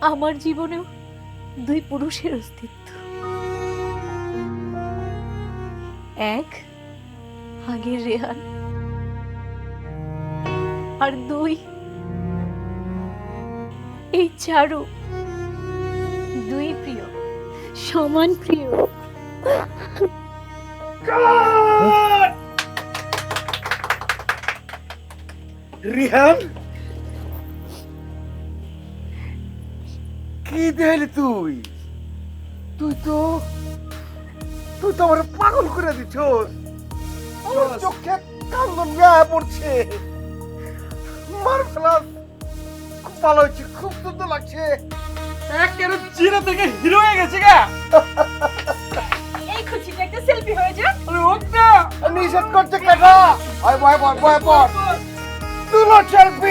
আমার জীবনেও দুই পুরুষের অস্তিত্ব। এক, আগের রেহান। আর দুই, এই চারু দুই প্রিয়, সমান প্রিয়। রিহান? কি দেখলি তুই? তুই তো তুই তো আমার পাগল করে দিছস। আমার চোখে কান্দন গায়ে পড়ছে। মার্ভেলাস খুব ভালো হয়েছে খুব সুন্দর লাগছে। একেবারে জিরো থেকে হিরো হয়ে গেছে গা। এই একটা সেলফি হয়ে যা আরে নিষেধ করছে কেটা আয় বয় বয় বয় বয়। তুলো সেলফি